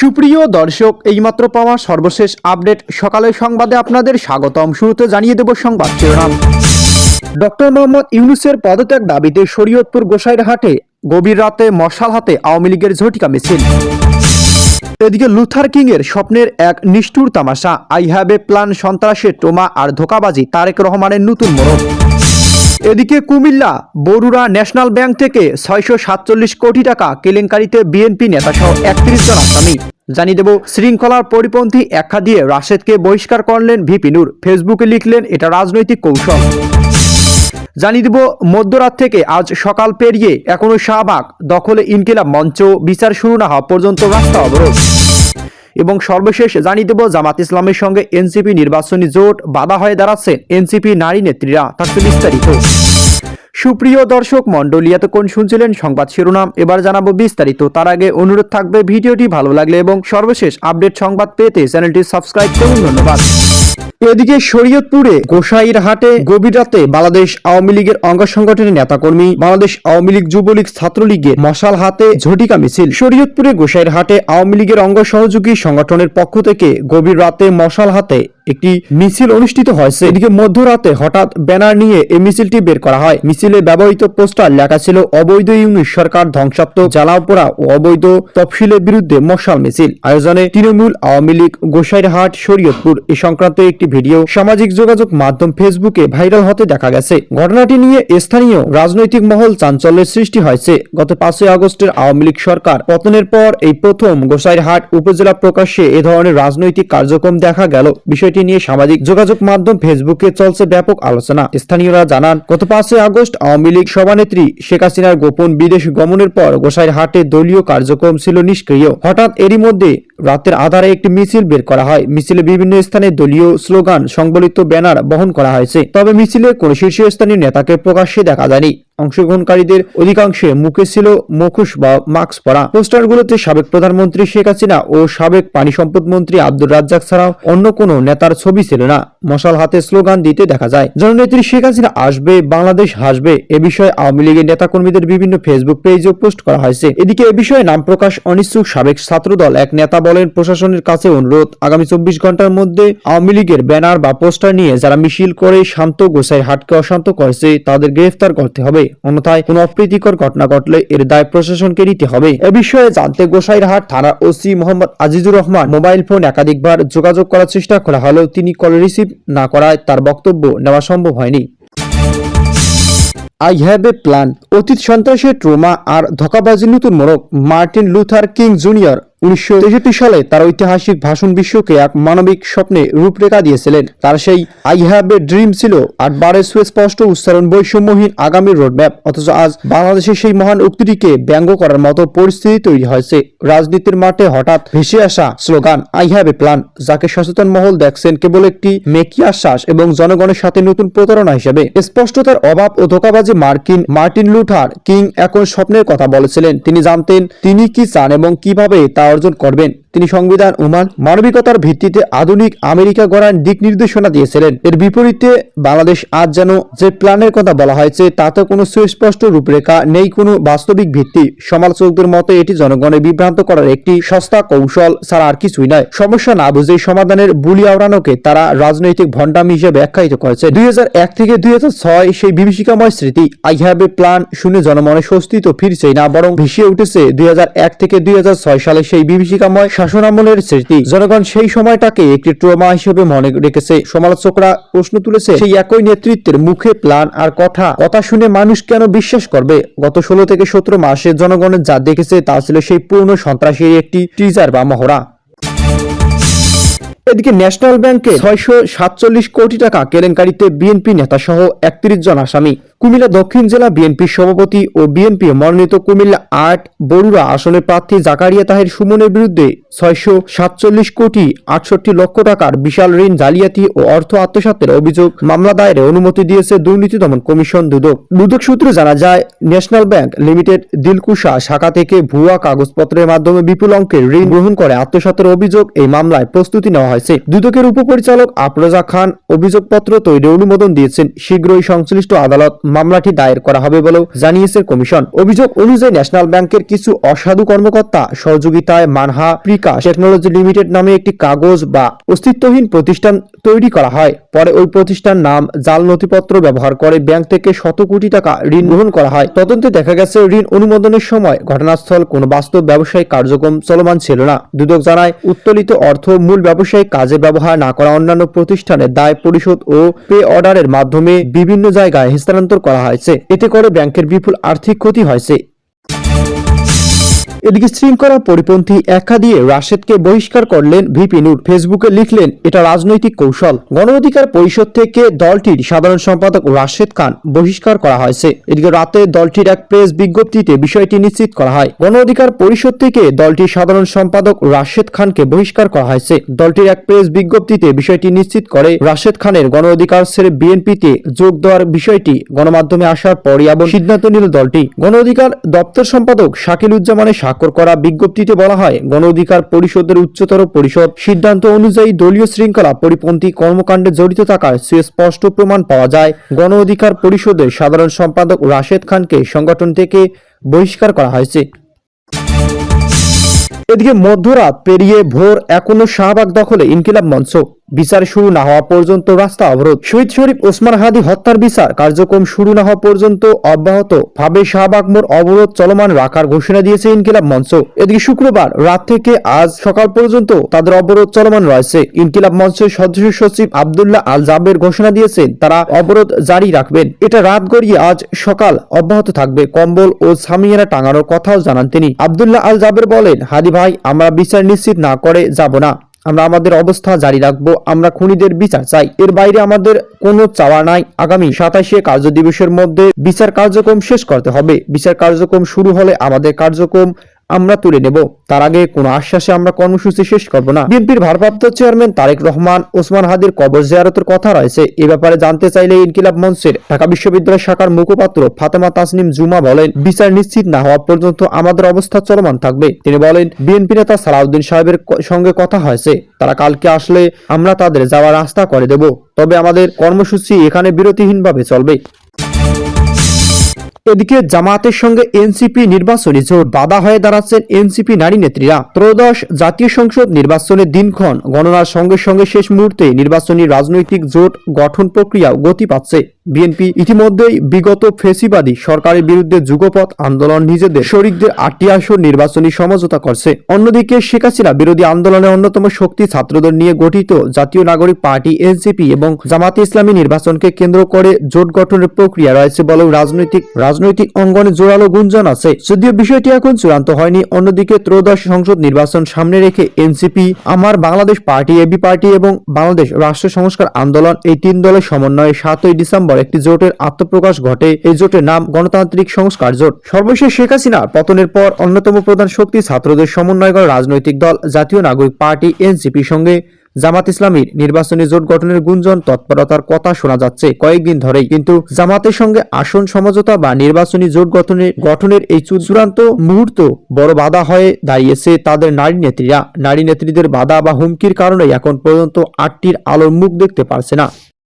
সুপ্রিয় দর্শক, এইমাত্র পাওয়া সর্বশেষ আপডেট। সকালের সংবাদে আপনাদের স্বাগতম। শুরুতে জানিয়ে দেব সংবাদ শিরোনাম। ডক্টর মোহাম্মদ ইউনুসের পদত্যাগ দাবিতে শরীয়তপুর গোসাইরহাটে গভীর রাতে মশাল হাতে আওয়ামী লীগের ঝটিকা মিছিল। এদিকে লুথার কিং এর স্বপ্নের এক নিষ্ঠুর তামাশা। আই হ্যাভ এ প্ল্যান, সন্ত্রাসের টোমা আর ধোকাবাজি, তারেক রহমানের নতুন মোড়ক। এদিকে কুমিল্লা, বরুড়া ন্যাশনাল ব্যাংক থেকে ছয়শো সাতচল্লিশ কোটি টাকা কেলেঙ্কারিতে বিএনপি নেতাসহ একত্রিশ জন আসামি। জানিয়ে দেব, শৃঙ্খলার পরিপন্থী একখা দিয়ে রাশেদকে বহিষ্কার করলেন ভিপি নূর। ফেসবুকে লিখলেন, এটা রাজনৈতিক কৌশল। জানিয়ে দেব, মধ্যরাত থেকে আজ সকাল পেরিয়ে এখনও শাহবাগ দখলে ইনকিলাব মঞ্চ বিচার শুরু না হওয়া পর্যন্ত রাস্তা অবরোধ। এবং সর্বশেষ জানিয়ে দেব, জামাত ইসলামের সঙ্গে এনসিপি নির্বাচনী জোট বাধা হয়ে দাঁড়াচ্ছে এনসিপি নারী নেত্রীরা। থাকছে বিস্তারিত সুপ্রিয় দর্শক মন্ডলী এতক্ষণ শুনছিলেন সংবাদ শিরোনাম। এবার জানাব বিস্তারিত। তার আগে অনুরোধ থাকবে, ভিডিওটি ভালো লাগলে এবং সর্বশেষ আপডেট সংবাদ পেতে চ্যানেলটি সাবস্ক্রাইব করুন। ধন্যবাদ। এদিকে শরীয়তপুরে গোসাইর হাটে গভীর রাতে বাংলাদেশ আওয়ামী লীগের অঙ্গ সংগঠনের নেতাকর্মী, বাংলাদেশ আওয়ামী লীগ যুবলীগ ছাত্রলীগের মশাল হাতে ঝটিকা মিছিল। শরীয়তপুরে গোসাইর হাটে আওয়ামী লীগের অঙ্গ সহযোগী সংগঠনের পক্ষ থেকে গভীর রাতে মশাল হাতে একটি মিছিল অনুষ্ঠিত হয়েছে এদিকে মধ্যরাতে হঠাৎ ব্যানার নিয়ে এই মিছিলটি বের করা হয়। মিছিলে ব্যবহৃত পোস্টার লেখা ছিল, অবৈধ ইউনিট সরকার ধ্বংসাত্মক জ্বালাওপোড়া ও অবৈধ তফসিলের বিরুদ্ধে মশাল মিছিল। আয়োজনে তৃণমূল, আওয়ামী লীগ, গোসাইরহাট, শরীয়তপুর এ সংক্রান্ত একটি ভিডিও সামাজিক যোগাযোগ মাধ্যম ফেসবুকে ভাইরাল হতে দেখা গেছে। ঘটনাটি নিয়ে স্থানীয় রাজনৈতিক মহল চাঞ্চল্যের সৃষ্টি হয়েছে। গত পাঁচই আগস্টের আওয়ামী লীগ সরকার পতনের পর এই প্রথম গোসাইরহাট উপজেলা প্রকাশ্যে এ ধরনের রাজনৈতিক কার্যক্রম দেখা গেল। বিষয়টি নিয়ে সামাজিক যোগাযোগ মাধ্যম ফেসবুকে চলছে ব্যাপক আলোচনা। স্থানীয়রা জানান, গত পাঁচই আগস্ট আওয়ামী লীগ সভানেত্রী শেখ হাসিনার গোপন বিদেশ গমনের পর গোসাইরহাটে দলীয় কার্যক্রম ছিল নিষ্ক্রিয়। হঠাৎ এরই মধ্যে রাতের আধারে একটি মিছিল বের করা হয়। মিছিলে বিভিন্ন স্থানে দলীয় স্লোগান, সংবলিত ব্যানার বহন করা হয়েছে। তবে মিছিলে কোন শীর্ষস্থানীয় নেতাকে প্রকাশ্যে দেখা যায়নি। অংশগ্রহণকারীদের অধিকাংশে মুখে ছিল মুখোশ বা মাস্ক পরা। পোস্টারগুলোতে সাবেক প্রধানমন্ত্রী শেখ হাসিনা ও সাবেক পানি সম্পদ মন্ত্রী আব্দুর রাজ্জাক ছাড়াও অন্য কোনো নেতার ছবি ছিল না। মশাল হাতে স্লোগান দিতে দেখা যায়। জননেত্রী শেখ হাসিনা আসবে, বাংলাদেশ হাসবে, এ বিষয়ে আওয়ামী লীগের নেতাকর্মীদের বিভিন্ন ফেসবুক পেজও পোস্ট করা হয়েছে। এদিকে এ বিষয়ে নাম প্রকাশ অনিচ্ছুক সাবেক ছাত্রদল এক নেতা বলেন, প্রশাসনের কাছে অনুরোধ, আগামী চব্বিশ ঘণ্টার মধ্যে আওয়ামী লীগের ব্যানার বা পোস্টার নিয়ে যারা মিছিল করে শান্ত গোসাই হাটকে অশান্ত করেছে, তাদের গ্রেফতার করতে হবে। অন্যথায় কোনো অপ্রীতিকর ঘটনা ঘটলে এর দায় প্রশাসনকে নিতে হবে। এ বিষয়ে জানতে গোসাইরহাট থানার OC Mohammad Azizur Rahman mobile phone একাধিকবার যোগাযোগ করার চেষ্টা করা হলেও তিনি কল রিসিভ না করায় তার বক্তব্য নেওয়া সম্ভব হয়নি। আই হ্যাভ এ প্ল্যান অতীত সন্ত্রাসের ট্রোমা আর ধোকাবাজি নতুন মোড়ক। মার্টিন লুথার কিং জুনিয়র উনিশশো তেষট্টি সালে তার ঐতিহাসিক ভাষণ বিশ্বকে এক মানবিক স্বপ্নে রূপরেখা দিয়েছিলেন। তার সেই আই হ্যাভ এ ড্রিম ছিল আর বারের সুস্পষ্ট উচ্চারণ বৈষম্যহীন আগামী রোডম্যাপ, অথচ আজ বাংলাদেশের সেই মহান উক্তিটিকে ব্যঙ্গ করার মতো পরিস্থিতি তৈরি হয়েছে। রাজনীতির মাঠে হঠাৎ ভেসে আসা slogan, I have a plan যাকে সচেতন মহল দেখছেন কেবল একটি মেকি আশ্বাস এবং জনগণের সাথে নতুন প্রতারণা হিসেবে। স্পষ্টতার অভাব ও ধোকাবাজি মার্কিন মার্টিন লুথার কিং এখন স্বপ্নের কথা বলেছিলেন। তিনি জানতেন তিনি কি চান এবং কীভাবে তা অর্জন করবেন। তিনি সংবিধান উমান মানবিকতার ভিত্তিতে আধুনিক আমেরিকা গড়ার দিক নির্দেশনা দিয়েছিলেন। এর বিপরীতে বাংলাদেশ আজ যেন যে প্ল্যানের কথা বলা হয়েছে, তাতে কোনো সুস্পষ্ট রূপরেখা নেই, কোনো বাস্তবিক ভিত্তি। সমালোচকদের মতে এটি জনগণের বিভ্রান্ত করার একটি সস্তা কৌশল ছাড়া আর কিছুই নয়। সমস্যা না বুঝে সমাধানের বুলি আওড়ানোকে তারা রাজনৈতিক ভণ্ডামি হিসেবে ব্যাখ্যায়িত করেছে। দুই এক থেকে দুই ছয় সেই বিভীষিকাময় স্মৃতি, আই হ্যাভ এ প্ল্যান শুনে জনমনে স্বস্তি তো ফিরছেই না, বরং ভেসে উঠেছে দুই হাজার এক থেকে দুই হাজার ছয় সালে সেই বিভীষিকাময় শাসনামলের স্মৃতি জনগণ সেই সময়টাকে একটি ট্রমা হিসেবে মনে রেখেছে। সমালোচকরা প্রশ্ন তুলেছে, সেই একই নেতৃত্বের মুখে প্ল্যান আর কথা। কথা শুনে মানুষ কেন বিশ্বাস করবে? গত ষোলো থেকে সতেরো মাসে জনগণের যা দেখেছে তা ছিল সেই পূর্ণ সন্ত্রাসী একটি টিজার বা মহড়া। এদিকে ন্যাশনাল ব্যাংকে ছয়শো সাতচল্লিশ কোটি টাকা কেলেঙ্কারিতে বিএনপি নেতা সহ একত্রিশ জন আসামি। কুমিল্লা দক্ষিণ জেলা বিএনপির সভাপতি ও বিএনপি মনোনীত কুমিল্লা আট বরুড়া আসনের প্রার্থী জাকারিয়া তাহের সুমনের বিরুদ্ধে ছয়শো সাতচল্লিশ কোটি আটষট্টি লক্ষ টাকার বিশাল ঋণ, জালিয়াতি ও অর্থ আত্মসাতের অভিযোগ মামলা দায়েরে অনুমতি দিয়েছে দুর্নীতি দমন কমিশন দুদক। দুদক সূত্রে জানা যায়, ন্যাশনাল ব্যাংক লিমিটেড দিলকুশা শাখা থেকে ভুয়া কাগজপত্রের মাধ্যমে বিপুল অঙ্কের ঋণ গ্রহণ করে আত্মসাতের অভিযোগ এই মামলায় প্রস্তুতি নেওয়া হয়েছে। দুদকের উপপরিচালক আফরোজা খান অভিযোগপত্র তৈরি অনুমোদন দিয়েছেন। শীঘ্রই সংশ্লিষ্ট আদালত মামলাটি দায়ের করা হবে বলেও জানিয়েছে কমিশন। অভিযোগ অনুযায়ী ন্যাশনাল ব্যাংকের কিছু অসাধু কর্মকর্তা সহযোগিতায় মানহা প্রিকাশ টেকনোলজি লিমিটেড নামে একটি কাগজ বা অস্তিত্বহীন প্রতিষ্ঠান তৈরি করা হয়। পরে ওই প্রতিষ্ঠান নাম জাল নথিপত্র ব্যবহার করে ব্যাংক থেকে শত কোটি টাকা ঋণ গ্রহণ করা হয়। তদন্তে দেখা গেছে, ঋণ অনুমোদনের সময় ঘটনাস্থল কোনো বাস্তব ব্যবসায়িক কার্যক্রম চলমান ছিল না। দুদক জানায়, উত্তোলিত অর্থ মূল ব্যবসায়িক কাজে ব্যবহার না করা অন্যান্য প্রতিষ্ঠানের দায় পরিশোধ ও পে অর্ডারের মাধ্যমে বিভিন্ন জায়গায় হস্তান্তর করা হয়েছে। এতে করে ব্যাংকের বিপুল আর্থিক ক্ষতি হয়েছে। এদিকে শৃঙ্খলা পরিপন্থী একা দিয়ে রাশেদকে বহিষ্কার করলেন ভিপি নূর। ফেসবুকে লিখলেন, এটা রাজনৈতিক কৌশল। গণ অধিকার পরিষদ থেকে দলটির সাধারণ সম্পাদক রাশেদ খান বহিষ্কার করা হয়েছে। এদিকে রাতে দলটির এক প্রেস বিজ্ঞপ্তিতে বিষয়টি নিশ্চিত করা হয়। গণ অধিকার পরিষদ থেকে দলটির সাধারণ সম্পাদক রাশেদ খানকে বহিষ্কার করা হয়েছে। দলটির এক প্রেস বিজ্ঞপ্তিতে বিষয়টি নিশ্চিত করে, রাশেদ খানের গণ অধিকার ছেড়ে বিএনপিতে যোগ দেওয়ার বিষয়টি গণমাধ্যমে আসার পরই এমন সিদ্ধান্ত নিল দলটি। গণ অধিকার দপ্তর সম্পাদক শাকিলুজ্জামানের স্বাক্ষর করা বিজ্ঞপ্তিতে বলা হয়, গণ অধিকার পরিষদের উচ্চতর পরিষদ সিদ্ধান্ত অনুযায়ী দলীয় শৃঙ্খলা পরিপন্থী কর্মকাণ্ডে জড়িত থাকার সুস্পষ্ট প্রমাণ পাওয়া যায়। গণ অধিকার পরিষদের সাধারণ সম্পাদক রাশেদ খানকে সংগঠন থেকে বহিষ্কার করা হয়েছে। এদিকে মধ্যরাত পেরিয়ে ভোর এখনও শাহবাগ দখলে ইনকিলাব মঞ্চ। বিচার শুরু না হওয়া পর্যন্ত রাস্তা অবরোধ। শহীদ শরীফ ওসমান হাদি হত্যার বিচার কার্যক্রম শুরু না হওয়া পর্যন্ত অব্যাহত। ভাবে শাহবাগ মোড় অবরোধ চলমান রাখার ঘোষণা দিয়েছে ইনকিলাব মঞ্চ। এদিকে শুক্রবার রাত থেকে আজ সকাল পর্যন্ত তাদের অবরোধ চলমান রয়েছে। ইনকিলাব মঞ্চের সদস্য সচিব আবদুল্লাহ আল জাবের ঘোষণা দিয়েছেন, তারা অবরোধ জারি রাখবেন। এটা রাত গড়িয়ে আজ সকাল অব্যাহত থাকবে। কম্বল ও সামিয়ানা টাঙানোর কথাও জানান তিনি। আবদুল্লাহ আল জাবের বলেন, হাদি ভাই, আমরা বিচার নিশ্চিত না করে যাব না। আমরা আমাদের অবস্থা জারি রাখব, আমরা খুনিদের বিচার চাই। এর বাইরে আমাদের কোনো চাওয়া নাই। আগামী সাতাশে কার্য দিবসের মধ্যে বিচার কার্যক্রম শেষ করতে হবে। বিচার কার্যক্রম শুরু হলে আমাদের কার্যক্রম আমরা তুলে নেব। তার আগে কোনো আশ্বাসে আমরা কর্মসূচি শেষ করব না। বিএনপির ভারপ্রাপ্ত চেয়ারম্যান তারেক রহমান, ওসমান হাদির কবর জিয়ারতের কথা রয়েছে। এ ব্যাপারে জানতে চাইলে ইনকিলাব মঞ্চের ঢাকা বিশ্ববিদ্যালয় শাখার মুখপাত্র ফাতেমা তাসনিম জুমা বলেন, বিচার নিশ্চিত না হওয়া পর্যন্ত আমাদের অবস্থা চলমান থাকবে। তিনি বলেন, বিএনপি নেতা সালাউদ্দিন সাহেবের সঙ্গে কথা হয়েছে। তারা কালকে আসলে আমরা তাদের যাওয়ার রাস্তা করে দেব। তবে আমাদের কর্মসূচি এখানে বিরতিহীনভাবে চলবে। এদিকে জামায়াতের সঙ্গে এনসিপি নির্বাচনী জোট বাধা হয়ে দাঁড়াচ্ছেন এনসিপি নারী নেত্রীরা। ত্রয়োদশ জাতীয় সংসদ নির্বাচনের দিনক্ষণ গণনার সঙ্গে সঙ্গে শেষ মুহূর্তে নির্বাচনী রাজনৈতিক জোট গঠন প্রক্রিয়াও গতি পাচ্ছে। বিএনপি ইতিমধ্যেই বিগত ফেসিবাদী সরকারের বিরুদ্ধে যুগপথ আন্দোলন নিজেদের শরিকদের আটটি আসন নির্বাচনী সমঝোতা করছে। অন্যদিকে শেখ হাসিনা বিরোধী আন্দোলনের অন্যতম শক্তি ছাত্রদের নিয়ে গঠিত জাতীয় নাগরিক পার্টি, এনসিপি এবং জামাতে ইসলামী নির্বাচনকে কেন্দ্র করে জোট গঠনের প্রক্রিয়া রয়েছে বলেও রাজনৈতিক রাজনৈতিক অঙ্গনে জোরালো গুঞ্জন আছে। যদিও বিষয়টি এখন চূড়ান্ত হয়নি, অন্যদিকে ত্রয়োদশ সংসদ নির্বাচন সামনে রেখে এনসিপি, আমার বাংলাদেশ পার্টি, এবি পার্টি এবং বাংলাদেশ রাষ্ট্র সংস্কার আন্দোলন এই তিন দলের সমন্বয়ে সাতই ডিসেম্বর একটি জোটের আত্মপ্রকাশ ঘটে। এই জোটের নাম গণতান্ত্রিক সংস্কার জোট। সর্বশেষ শেখ হাসিনা পতনের পর অন্যতম প্রধান শক্তি ছাত্রদের সমন্বয় করা রাজনৈতিক দল, জাতীয় নাগরিক পার্টি, এনসিপির সঙ্গে। জামাত ইসলামীর নির্বাচনী জোট গঠনের গুঞ্জন তৎপরতার কথা শোনা যাচ্ছে কয়েকদিন ধরেই। কিন্তু জামাতের সঙ্গে আসন সমঝোতা বা নির্বাচনী জোট গঠনের গঠনের এই চূড়ান্ত মুহূর্ত বড় বাধা হয়ে দাঁড়িয়েছে তাদের নারী নেত্রীরা। নারী নেত্রীদের বাধা বা হুমকির কারণে এখন পর্যন্ত আটটির আলোর মুখ দেখতে পারছে না।